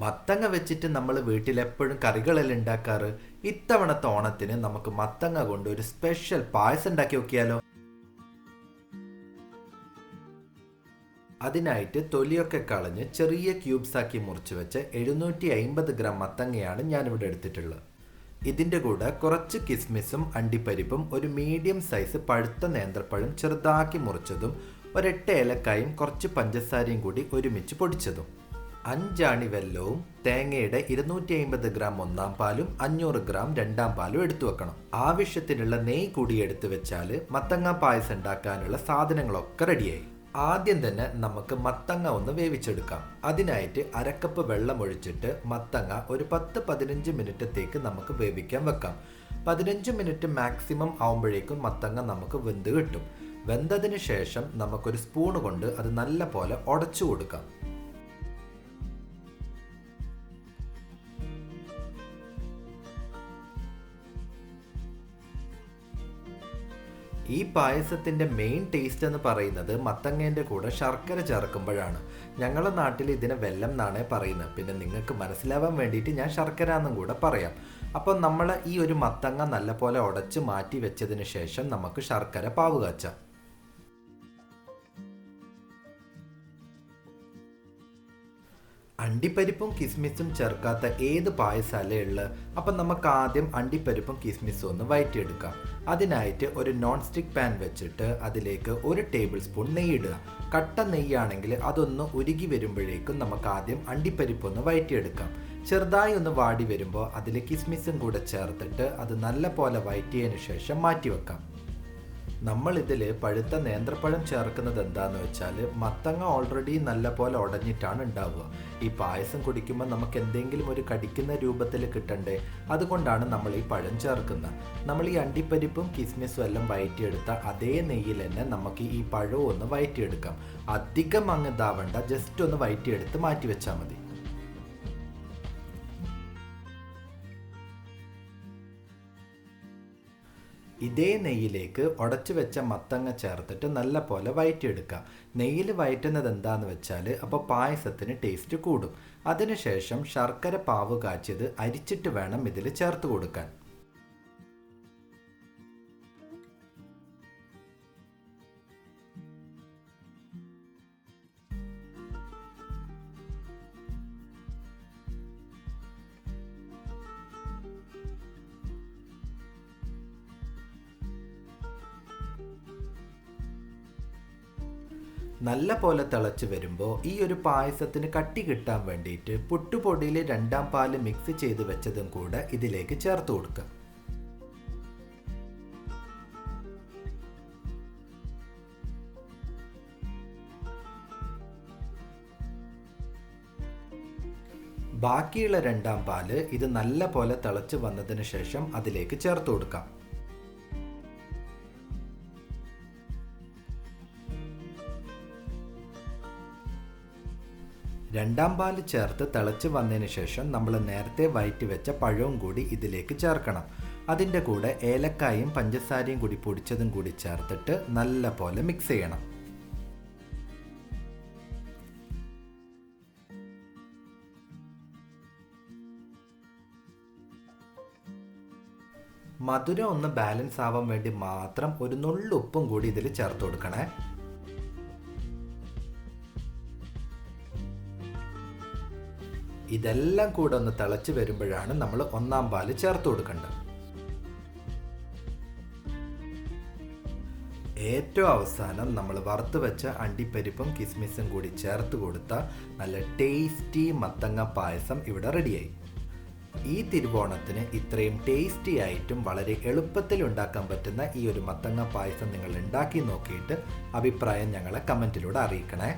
മത്തങ്ങ വെച്ചിട്ട് നമ്മൾ വീട്ടിലെപ്പോഴും കറികളെല്ലാം ഉണ്ടാക്കാറ് ഇത്തവണത്തെ ഓണത്തിന് നമുക്ക് മത്തങ്ങ കൊണ്ട് ഒരു സ്പെഷ്യൽ പായസം ഉണ്ടാക്കി നോക്കിയാലോ? അതിനായിട്ട് തൊലിയൊക്കെ കളഞ്ഞ് ചെറിയ ക്യൂബ്സ് ആക്കി മുറിച്ച് വെച്ച് എഴുന്നൂറ്റി അമ്പത് ഗ്രാം മത്തങ്ങയാണ് ഞാനിവിടെ എടുത്തിട്ടുള്ളത്. ഇതിന്റെ കൂടെ കുറച്ച് കിസ്മിസും അണ്ടിപ്പരിപ്പും ഒരു മീഡിയം സൈസ് പഴുത്ത നേന്ത്രപ്പഴം ചെറുതാക്കി മുറിച്ചതും ഒരെട്ട് ഏലക്കായും കുറച്ച് പഞ്ചസാരയും കൂടി ഒരുമിച്ച് പൊടിച്ചതും. അഞ്ചാണി വെല്ലവും തേങ്ങയുടെ ഇരുന്നൂറ്റി അമ്പത് ഗ്രാം ഒന്നാം പാലും അഞ്ഞൂറ് ഗ്രാം രണ്ടാം പാലും എടുത്തു വെക്കണം. ആവശ്യത്തിനുള്ള നെയ് കൂടി എടുത്തു വെച്ചാൽ മത്തങ്ങ പായസം ഉണ്ടാക്കാനുള്ള സാധനങ്ങളൊക്കെ റെഡിയായി. ആദ്യം തന്നെ നമുക്ക് മത്തങ്ങ ഒന്ന് വേവിച്ചെടുക്കാം. അതിനായിട്ട് അരക്കപ്പ് വെള്ളം ഒഴിച്ചിട്ട് മത്തങ്ങ ഒരു പത്ത് പതിനഞ്ച് മിനിറ്റത്തേക്ക് നമുക്ക് വേവിക്കാൻ വെക്കാം. പതിനഞ്ച് മിനിറ്റ് മാക്സിമം ആവുമ്പോഴേക്കും മത്തങ്ങ നമുക്ക് വെന്ത് കിട്ടും. വെന്തതിന് ശേഷം നമുക്കൊരു സ്പൂൺ കൊണ്ട് അത് നല്ല പോലെ ഉടച്ചു കൊടുക്കാം. ഈ പായസത്തിന്റെ മെയിൻ ടേസ്റ്റ് എന്ന് പറയുന്നത് മത്തങ്ങേന്റെ കൂടെ ശർക്കര ചേർക്കുമ്പോഴാണ്. ഞങ്ങളുടെ നാട്ടിൽ ഇതിനെ വെല്ലം എന്നാണ് പറയുന്നത്. പിന്നെ നിങ്ങൾക്ക് മനസ്സിലാവാൻ വേണ്ടിയിട്ട് ഞാൻ ശർക്കര എന്നും കൂടെ പറയാം. അപ്പോൾ നമ്മൾ ഈ ഒരു മത്തങ്ങ നല്ലപോലെ ഉടച്ച് മാറ്റി വെച്ചതിന് ശേഷം നമുക്ക് ശർക്കര പാവ് കാച്ചാം. അണ്ടിപ്പരിപ്പും കിസ്മിസും ചേർക്കാത്ത ഏത് പായസമല്ലേ ഉള്ളത് അപ്പം നമുക്ക് ആദ്യം അണ്ടിപ്പരിപ്പും കിസ്മിസും ഒന്ന് വയറ്റിയെടുക്കാം. അതിനായിട്ട് ഒരു നോൺ സ്റ്റിക്ക് പാൻ വെച്ചിട്ട് അതിലേക്ക് ഒരു ടേബിൾ സ്പൂൺ നെയ്യ് ഇടുക കട്ട നെയ്യാണെങ്കിൽ അതൊന്ന് ഉരുകി വരുമ്പോഴേക്കും നമുക്ക് ആദ്യം അണ്ടിപ്പരിപ്പൊന്ന് വയറ്റിയെടുക്കാം. ചെറുതായി ഒന്ന് വാടി വരുമ്പോൾ അതിൽ കിസ്മിസും കൂടെ ചേർത്തിട്ട് അത് നല്ല പോലെ വയറ്റിയതിന് ശേഷം മാറ്റി വെക്കാം നമ്മൾ ഇതിൽ പഴുത്ത നേന്ത്രപ്പഴം ചേർക്കുന്നത് എന്താണെന്ന് വെച്ചാൽ മത്തങ്ങ ഓൾറെഡി നല്ല പോലെ ഉടഞ്ഞിട്ടാണ് ഉണ്ടാവുക. ഈ പായസം കുടിക്കുമ്പോൾ നമുക്ക് എന്തെങ്കിലും ഒരു കടിക്കുന്ന രൂപത്തിൽ കിട്ടണ്ടേ അതുകൊണ്ടാണ് നമ്മൾ ഈ പഴം ചേർക്കുന്നത്. നമ്മൾ ഈ അണ്ടിപ്പരിപ്പും കിസ്മിസും എല്ലാം വയറ്റിയെടുത്ത അതേ നെയ്യിൽ തന്നെ നമുക്ക് ഈ പഴവും ഒന്ന് വയറ്റിയെടുക്കാം. അധികം അങ്ങ് ഇതാവണ്ട ജസ്റ്റ് ഒന്ന് വയറ്റിയെടുത്ത് മാറ്റി വെച്ചാൽ മതി. ഇതേ നെയ്യിലേക്ക് ഉടച്ചു വെച്ച മത്തങ്ങ ചേർത്തിട്ട് നല്ല പോലെ വയറ്റിയെടുക്കാം. നെയ്യിൽ വയറ്റുന്നത് എന്താന്ന് വെച്ചാൽ അപ്പോൾ പായസത്തിന് ടേസ്റ്റ് കൂടും. അതിനുശേഷം ശർക്കര പാവ് കാച്ചിയത് അരിച്ചിട്ട് വേണം ഇതിൽ ചേർത്ത് കൊടുക്കാൻ. നല്ല പോലെ തിളച്ച് വരുമ്പോൾ ഈ ഒരു പായസത്തിന് കട്ടി കിട്ടാൻ വേണ്ടിയിട്ട് പുട്ടുപൊടിയിൽ രണ്ടാം പാൽ മിക്സ് ചെയ്ത് വെച്ചതും കൂടെ ഇതിലേക്ക് ചേർത്ത് കൊടുക്കുക ബാക്കിയുള്ള രണ്ടാം പാൽ ഇത് നല്ല പോലെ തിളച്ച് വന്നതിന് ശേഷം അതിലേക്ക് ചേർത്ത് കൊടുക്കാം. രണ്ടാം പാൽ ചേർത്ത് തിളച്ച് വന്നതിന് ശേഷം നമ്മൾ നേരത്തെ വയറ്റി വെച്ച പഴവും കൂടി ഇതിലേക്ക് ചേർക്കണം. അതിന്റെ കൂടെ ഏലക്കായും പഞ്ചസാരയും കൂടി പൊടിച്ചതും കൂടി ചേർത്തിട്ട് നല്ല പോലെ മിക്സ് ചെയ്യണം. മധുരം ഒന്ന് ബാലൻസ് ആവാൻ വേണ്ടി മാത്രം ഒരു നുള്ളുപ്പും കൂടി ഇതിൽ ചേർത്ത് കൊടുക്കണേ. ഇതെല്ലാം കൂടെ ഒന്ന് തിളച്ച് വരുമ്പോഴാണ് നമ്മൾ ഒന്നാം പാൽ ചേർത്ത് കൊടുക്കേണ്ടത്. ഏറ്റവും അവസാനം നമ്മൾ വറുത്ത് വെച്ച അണ്ടിപ്പരിപ്പും കിസ്മിസും കൂടി ചേർത്ത് കൊടുത്ത നല്ല ടേസ്റ്റി മത്തങ്ങ പായസം ഇവിടെ റെഡിയായി. ഈ തിരുവോണത്തിന് ഇത്രയും ടേസ്റ്റി ആയിട്ടും വളരെ എളുപ്പത്തിൽ ഉണ്ടാക്കാൻ പറ്റുന്ന ഈ ഒരു മത്തങ്ങ പായസം നിങ്ങൾ ഉണ്ടാക്കി നോക്കിയിട്ട് അഭിപ്രായം ഞങ്ങളെ കമന്റിലൂടെ അറിയിക്കണേ.